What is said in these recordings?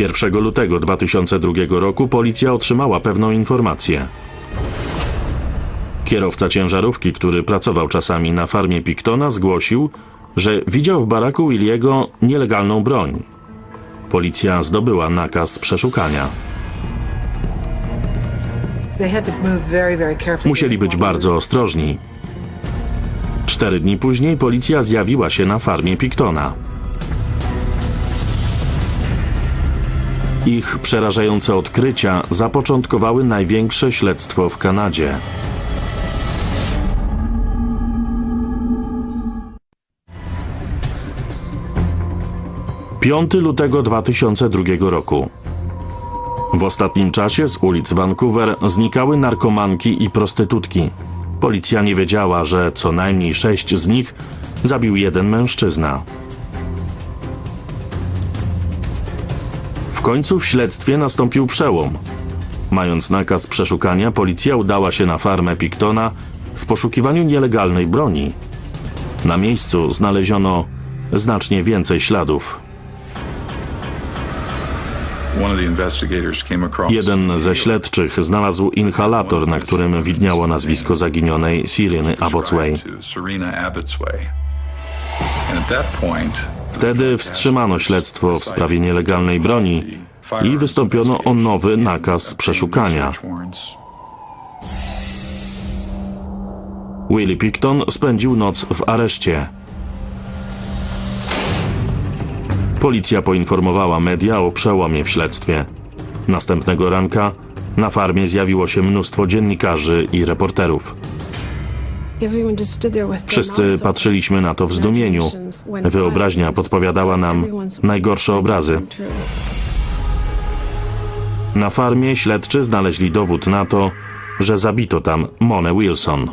1 lutego 2002 roku policja otrzymała pewną informację. Kierowca ciężarówki, który pracował czasami na farmie Pictona, zgłosił, że widział w baraku Williego nielegalną broń. Policja zdobyła nakaz przeszukania. Musieli być bardzo ostrożni. Cztery dni później policja zjawiła się na farmie Pictona. Ich przerażające odkrycia zapoczątkowały największe śledztwo w Kanadzie. Piąty lutego 2002 roku. W ostatnim czasie z ulic Vancouver znikały narkomanki i prostytutki. Policja nie wiedziała, że co najmniej sześć z nich zabił jeden mężczyzna. W końcu w śledztwie nastąpił przełom. Mając nakaz przeszukania, policja udała się na farmę Pictona w poszukiwaniu nielegalnej broni. Na miejscu znaleziono znacznie więcej śladów. Jeden ze śledczych znalazł inhalator, na którym widniało nazwisko zaginionej Sireny Abbotsway. Wtedy wstrzymano śledztwo w sprawie nielegalnej broni i wystąpiono o nowy nakaz przeszukania. Willie Picton spędził noc w areszcie. Policja poinformowała media o przełomie w śledztwie. Następnego ranka na farmie zjawiło się mnóstwo dziennikarzy i reporterów. Wszyscy patrzyliśmy na to w zdumieniu. Wyobraźnia podpowiadała nam najgorsze obrazy. Na farmie śledczy znaleźli dowód na to, że zabito tam Monę Wilson.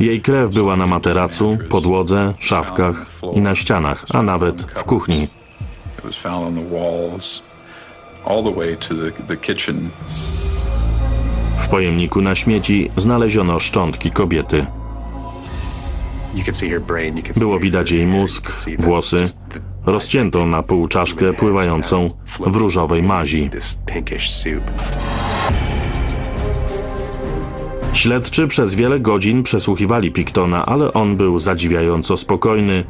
Jej krew była na materacu, podłodze, szafkach i na ścianach, a nawet w kuchni. W pojemniku na śmieci znaleziono szczątki kobiety. Było widać jej mózg, włosy, rozciętą na pół czaszkę pływającą w różowej mazi. Śledczy przez wiele godzin przesłuchiwali Pictona, ale on był zadziwiająco spokojny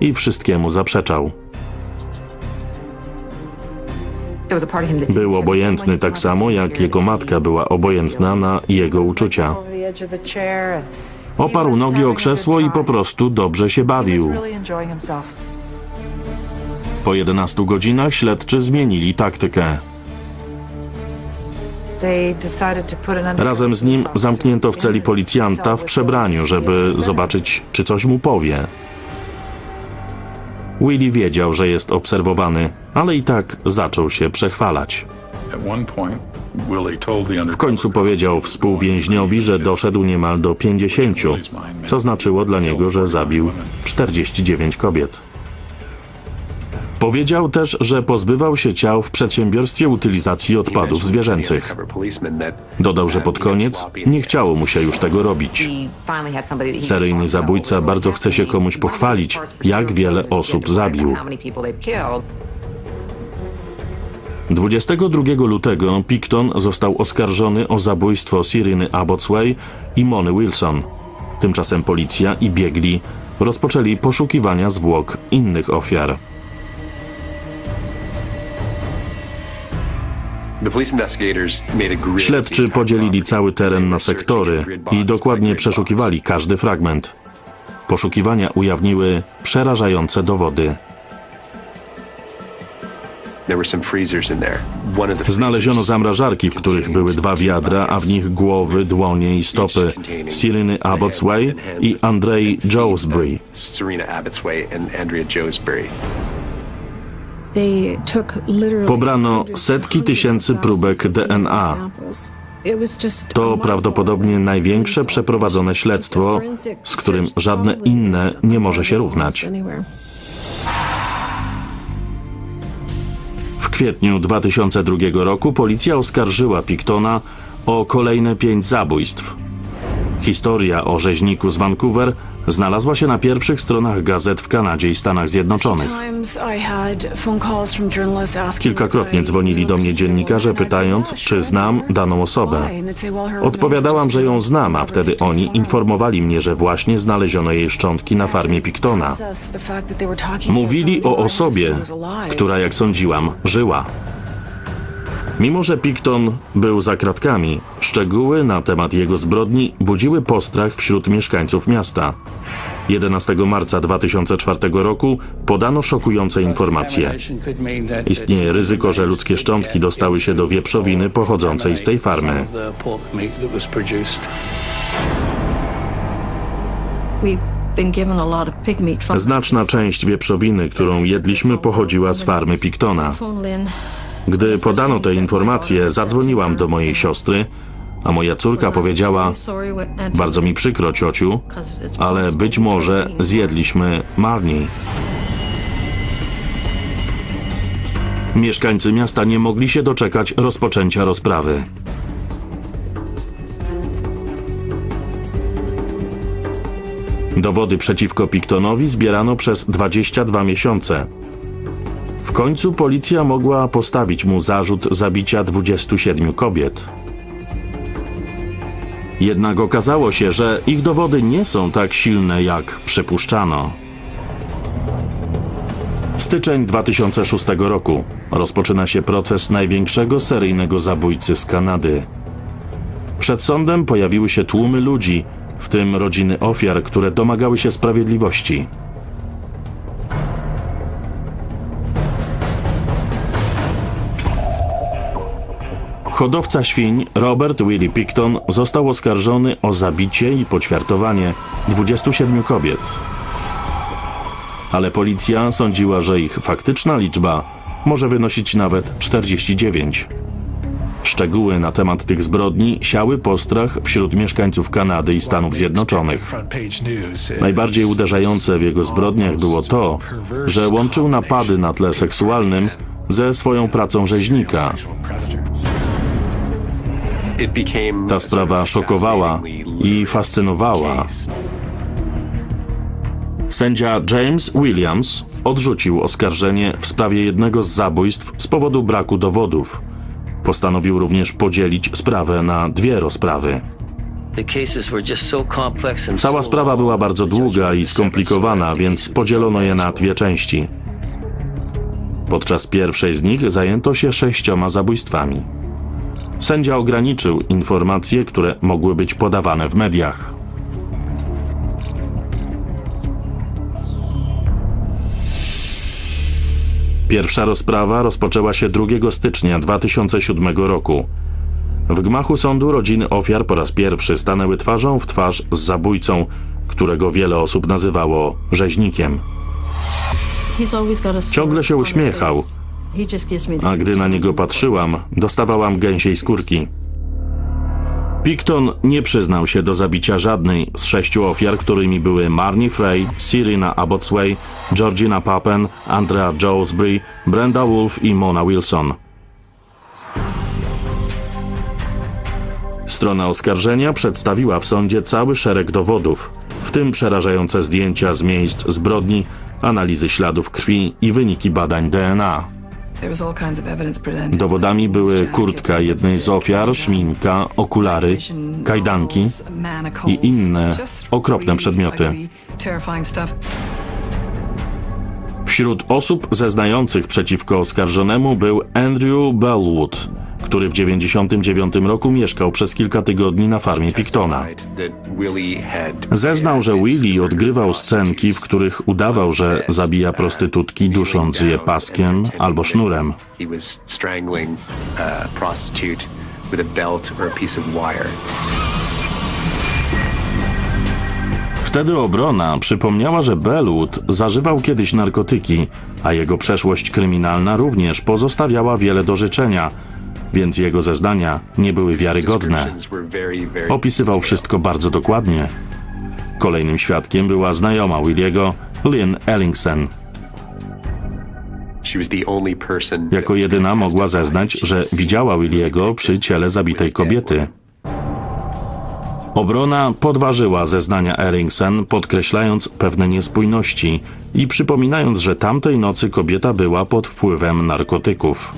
i wszystkiemu zaprzeczał. Był obojętny tak samo, jak jego matka była obojętna na jego uczucia. Oparł nogi o krzesło i po prostu dobrze się bawił. Po 11 godzinach śledczy zmienili taktykę. Razem z nim zamknięto w celi policjanta w przebraniu, żeby zobaczyć, czy coś mu powie. Willie wiedział, że jest obserwowany, ale i tak zaczął się przechwalać. W końcu powiedział współwięźniowi, że doszedł niemal do 50, co znaczyło dla niego, że zabił 49 kobiet. Powiedział też, że pozbywał się ciał w przedsiębiorstwie utylizacji odpadów zwierzęcych. Dodał, że pod koniec nie chciało mu się już tego robić. Seryjny zabójca bardzo chce się komuś pochwalić, jak wiele osób zabił. 22 lutego Picton został oskarżony o zabójstwo Siryny Abbotsway i Mony Wilson. Tymczasem policja i biegli rozpoczęli poszukiwania zwłok innych ofiar. Śledczy podzielili cały teren na sektory i dokładnie przeszukiwali każdy fragment. Poszukiwania ujawniły przerażające dowody. Znaleziono zamrażarki, w których były dwa wiadra, a w nich głowy, dłonie i stopy Sireny Abbotsway i Andrei Josbury. Pobrano setki tysięcy próbek DNA. To prawdopodobnie największe przeprowadzone śledztwo, z którym żadne inne nie może się równać. W kwietniu 2002 roku policja oskarżyła Pictona o kolejne pięć zabójstw. Historia o rzeźniku z Vancouver znalazła się na pierwszych stronach gazet w Kanadzie i Stanach Zjednoczonych. Kilkakrotnie dzwonili do mnie dziennikarze, pytając, czy znam daną osobę. Odpowiadałam, że ją znam, a wtedy oni informowali mnie, że właśnie znaleziono jej szczątki na farmie Pictona. Mówili o osobie, która, jak sądziłam, żyła. Mimo, że Picton był za kratkami, szczegóły na temat jego zbrodni budziły postrach wśród mieszkańców miasta. 11 marca 2004 roku podano szokujące informacje. Istnieje ryzyko, że ludzkie szczątki dostały się do wieprzowiny pochodzącej z tej farmy. Znaczna część wieprzowiny, którą jedliśmy, pochodziła z farmy Pictona. Gdy podano te informacje, zadzwoniłam do mojej siostry, a moja córka powiedziała: Bardzo mi przykro, ciociu, ale być może zjedliśmy marni. Mieszkańcy miasta nie mogli się doczekać rozpoczęcia rozprawy. Dowody przeciwko Pictonowi zbierano przez 22 miesiące. Końcu policja mogła postawić mu zarzut zabicia 27 kobiet. Jednak okazało się, że ich dowody nie są tak silne, jak przypuszczano. Styczeń 2006 roku. Rozpoczyna się proces największego seryjnego zabójcy z Kanady. Przed sądem pojawiły się tłumy ludzi, w tym rodziny ofiar, które domagały się sprawiedliwości. Hodowca świń Robert Willie Picton został oskarżony o zabicie i poćwiartowanie 27 kobiet. Ale policja sądziła, że ich faktyczna liczba może wynosić nawet 49. Szczegóły na temat tych zbrodni siały postrach wśród mieszkańców Kanady i Stanów Zjednoczonych. Najbardziej uderzające w jego zbrodniach było to, że łączył napady na tle seksualnym ze swoją pracą rzeźnika. Ta sprawa szokowała i fascynowała. Sędzia James Williams odrzucił oskarżenie w sprawie jednego z zabójstw z powodu braku dowodów. Postanowił również podzielić sprawę na dwie rozprawy. Cała sprawa była bardzo długa i skomplikowana, więc podzielono je na dwie części. Podczas pierwszej z nich zajęto się sześcioma zabójstwami. Sędzia ograniczył informacje, które mogły być podawane w mediach. Pierwsza rozprawa rozpoczęła się 2 stycznia 2007 roku. W gmachu sądu rodziny ofiar po raz pierwszy stanęły twarzą w twarz z zabójcą, którego wiele osób nazywało rzeźnikiem. Ciągle się uśmiechał, a gdy na niego patrzyłam, dostawałam gęsiej skórki. Picton nie przyznał się do zabicia żadnej z sześciu ofiar, którymi były Marnie Frey, Sirina Abbotsway, Georgina Pappen, Andrea Jolesbury, Brenda Wolf i Mona Wilson. Strona oskarżenia przedstawiła w sądzie cały szereg dowodów, w tym przerażające zdjęcia z miejsc zbrodni, analizy śladów krwi i wyniki badań DNA. Dowodami były kurtka jednej z ofiar, szminka, okulary, kajdanki i inne okropne przedmioty. Wśród osób zeznających przeciwko oskarżonemu był Andrew Bellwood, który w 1999 roku mieszkał przez kilka tygodni na farmie Pictona. Zeznał, że Willie odgrywał scenki, w których udawał, że zabija prostytutki, dusząc je paskiem albo sznurem. Wtedy obrona przypomniała, że Bellwood zażywał kiedyś narkotyki, a jego przeszłość kryminalna również pozostawiała wiele do życzenia, więc jego zeznania nie były wiarygodne. Opisywał wszystko bardzo dokładnie. Kolejnym świadkiem była znajoma Williego, Lynn Ellingson. Jako jedyna mogła zeznać, że widziała Williego przy ciele zabitej kobiety. Obrona podważyła zeznania Eriksen, podkreślając pewne niespójności i przypominając, że tamtej nocy kobieta była pod wpływem narkotyków.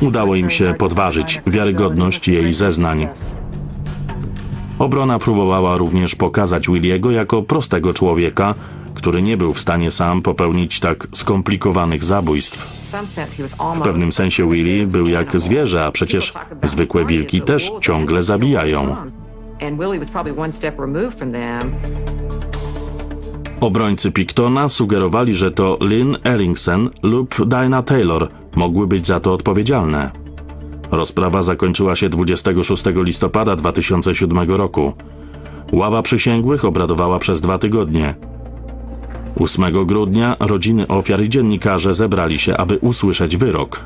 Udało im się podważyć wiarygodność jej zeznań. Obrona próbowała również pokazać Williego jako prostego człowieka, który nie był w stanie sam popełnić tak skomplikowanych zabójstw. W pewnym sensie Willy był jak zwierzę, a przecież zwykłe wilki też ciągle zabijają. Obrońcy Pictona sugerowali, że to Lynn Eriksen lub Diana Taylor mogły być za to odpowiedzialne. Rozprawa zakończyła się 26 listopada 2007 roku. Ława przysięgłych obradowała przez dwa tygodnie. 8 grudnia rodziny ofiar i dziennikarze zebrali się, aby usłyszeć wyrok.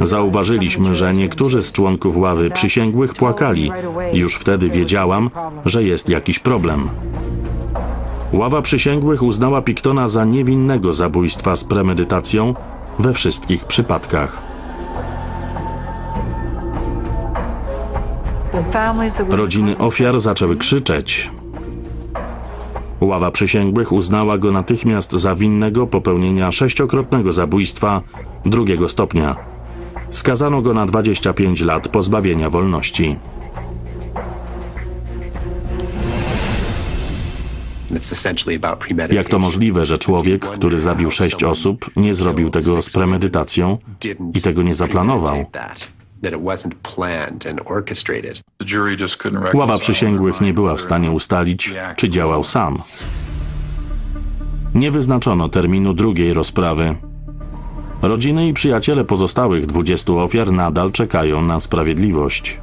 Zauważyliśmy, że niektórzy z członków ławy przysięgłych płakali już wtedy wiedziałam, że jest jakiś problem. Ława przysięgłych uznała Pictona za niewinnego zabójstwa z premedytacją we wszystkich przypadkach. Rodziny ofiar zaczęły krzyczeć. Ława przysięgłych uznała go natychmiast za winnego popełnienia sześciokrotnego zabójstwa drugiego stopnia. Skazano go na 25 lat pozbawienia wolności. Jak to możliwe, że człowiek, który zabił sześć osób, nie zrobił tego z premedytacją i tego nie zaplanował? Ława przysięgłych nie była w stanie ustalić, czy działał sam. Nie wyznaczono terminu drugiej rozprawy. Rodziny i przyjaciele pozostałych 20 ofiar nadal czekają na sprawiedliwość.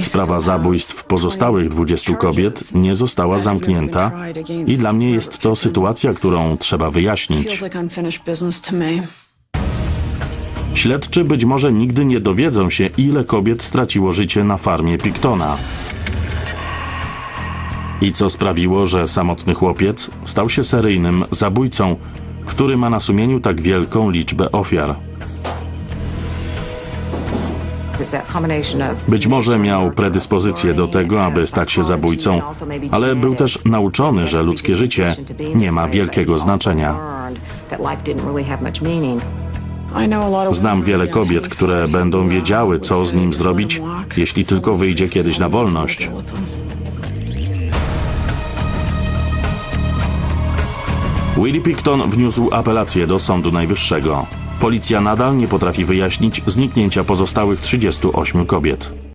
Sprawa zabójstw pozostałych 20 kobiet nie została zamknięta i dla mnie jest to sytuacja, którą trzeba wyjaśnić. Śledczy być może nigdy nie dowiedzą się, ile kobiet straciło życie na farmie Pictona. I co sprawiło, że samotny chłopiec stał się seryjnym zabójcą, który ma na sumieniu tak wielką liczbę ofiar. Być może miał predyspozycję do tego, aby stać się zabójcą, ale był też nauczony, że ludzkie życie nie ma wielkiego znaczenia. Znam wiele kobiet, które będą wiedziały, co z nim zrobić, jeśli tylko wyjdzie kiedyś na wolność. Willie Picton wniósł apelację do Sądu Najwyższego. Policja nadal nie potrafi wyjaśnić zniknięcia pozostałych 38 kobiet.